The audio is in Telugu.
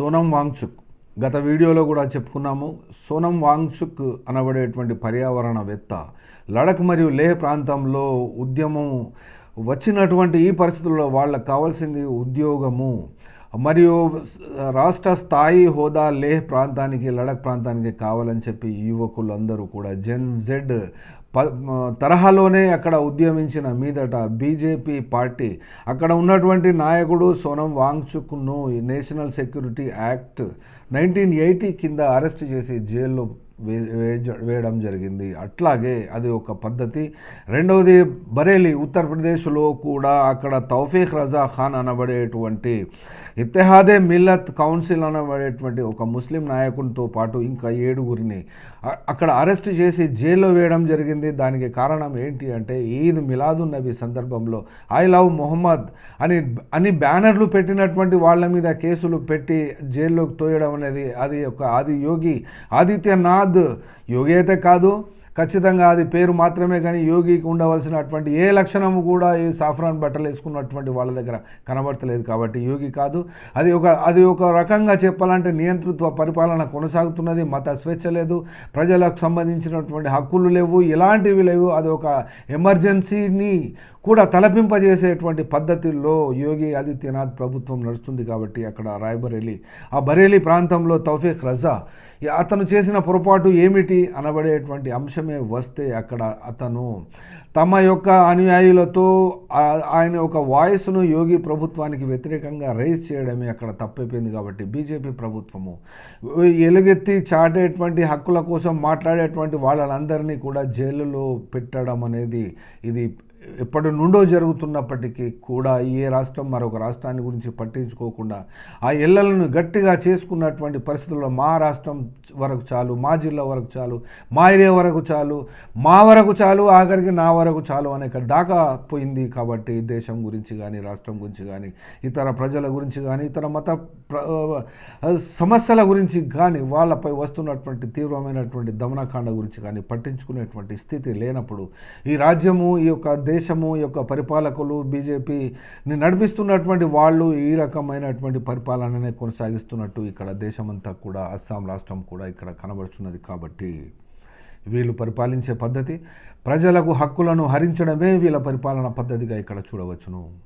సోనం వాంగ్చుక్. గత వీడియోలో కూడా చెప్పుకున్నాము సోనం వాంగ్చుక్ అనబడేటువంటి పర్యావరణవేత్త. లడక్ మరియు లేహ్ ప్రాంతంలో ఉద్యమం వచ్చినటువంటి ఈ పరిస్థితుల్లో వాళ్ళకు కావాల్సింది ఉద్యోగము. మరియు రాష్ట్ర స్థాయి హోదా లేహ్ ప్రాంతానికి లడక్ ప్రాంతానికి కావాలని చెప్పి యువకులందరూ కూడా జెన్ జెడ్ ప తరహాలోనే అక్కడ ఉద్యమించిన మీదట బీజేపీ పార్టీ. అక్కడ ఉన్నటువంటి నాయకుడు Sonam వాంగ్చుక్ను national security act nineteen eighty కింద అరెస్ట్ చేసి జైల్లో వేయడం జరిగింది. అట్లాగే అది ఒక పద్ధతి. రెండవది బరేలీ ఉత్తరప్రదేశ్లో కూడా అక్కడ తౌఫీక్ రజా ఖాన్ అనబడేటువంటి ఇత్తెహాదే మిల్లత్ కౌన్సిల్ అనబడేటువంటి ఒక ముస్లిం నాయకునితో పాటు ఇంకా ఏడుగురిని అక్కడ అరెస్ట్ చేసి జైల్లో వేయడం జరిగింది. దానికి కారణం ఏంటి అంటే ఈద్ మిలాదు నబీ సందర్భంలో ఐ లవ్ మొహమ్మద్ అని అని బ్యానర్లు పెట్టినటువంటి వాళ్ళ మీద కేసులు పెట్టి జైల్లోకి తోయడం అనేది అది ఒక ఆది యోగి ఆదిత్యనాథ్ యోగి అయితే కాదు ఖచ్చితంగా అది పేరు మాత్రమే కానీ యోగికి ఉండవలసినటువంటి ఏ లక్షణము కూడా ఈ సాఫ్రాన్ బట్టలు వేసుకున్నటువంటి వాళ్ళ దగ్గర కనబడతలేదు కాబట్టి యోగి కాదు. అది ఒక అది ఒక రకంగా చెప్పాలంటే నియంతృత్వ పరిపాలన కొనసాగుతున్నది మత స్వేచ్ఛ లేదు ప్రజలకు సంబంధించినటువంటి హక్కులు లేవు ఇలాంటివి లేవు. అది ఒక ఎమర్జెన్సీని కూడా తలపింపజేసేటువంటి పద్ధతిలో యోగి ఆదిత్యనాథ్ ప్రభుత్వం నడుస్తుంది కాబట్టి అక్కడ రాయ్బరేలీ ఆ బరేలీ ప్రాంతంలో తౌఫీక్ రజా అతను చేసిన పొరపాటు ఏమిటి అనబడేటువంటి అంశమే వస్తే అక్కడ అతను తమ యొక్క అనుయాయులతో ఆయన ఒక వాయిస్ను యోగి ప్రభుత్వానికి వ్యతిరేకంగా రైజ్ చేయడమే అక్కడ తప్పైపోయింది కాబట్టి బీజేపీ ప్రభుత్వము. ఎలుగెత్తి చాటేటువంటి హక్కుల కోసం మాట్లాడేటువంటి వాళ్ళందరినీ కూడా జైలులో పెట్టడం అనేది ఇది ఎప్పటి నుండో జరుగుతున్నప్పటికీ కూడా ఏ రాష్ట్రం మరొక రాష్ట్రాన్ని గురించి పట్టించుకోకుండా ఆ ఎల్లలను గట్టిగా చేసుకున్నటువంటి పరిస్థితుల్లో మా రాష్ట్రం వరకు చాలు మా జిల్లా వరకు చాలు మా ఏరియా వరకు చాలు మా వరకు చాలు ఆఖరికి నా వరకు చాలు అనే దాకా పోయింది కాబట్టి దేశం గురించి కానీ రాష్ట్రం గురించి కానీ ఇతర ప్రజల గురించి కానీ ఇతర మత ప్ర- సమస్యల గురించి కానీ వాళ్ళపై వస్తున్నటువంటి తీవ్రమైనటువంటి దమనకాండ గురించి కానీ పట్టించుకునేటువంటి స్థితి లేనప్పుడు ఈ రాజ్యము ఈ యొక్క దేశము యొక్క పరిపాలకులు బీజేపీని నడిపిస్తున్నటువంటి వాళ్ళు ఈ రకమైనటువంటి పరిపాలననే కొనసాగిస్తున్నట్టు ఇక్కడ దేశమంతా కూడా అస్సాం రాష్ట్రం కూడా ఇక్కడ కనబడుచున్నది కాబట్టి వీళ్ళు పరిపాలించే పద్ధతి ప్రజలకు హక్కులను హరించడమే వీళ్ళ పరిపాలన పద్ధతిగా ఇక్కడ చూడవచ్చును.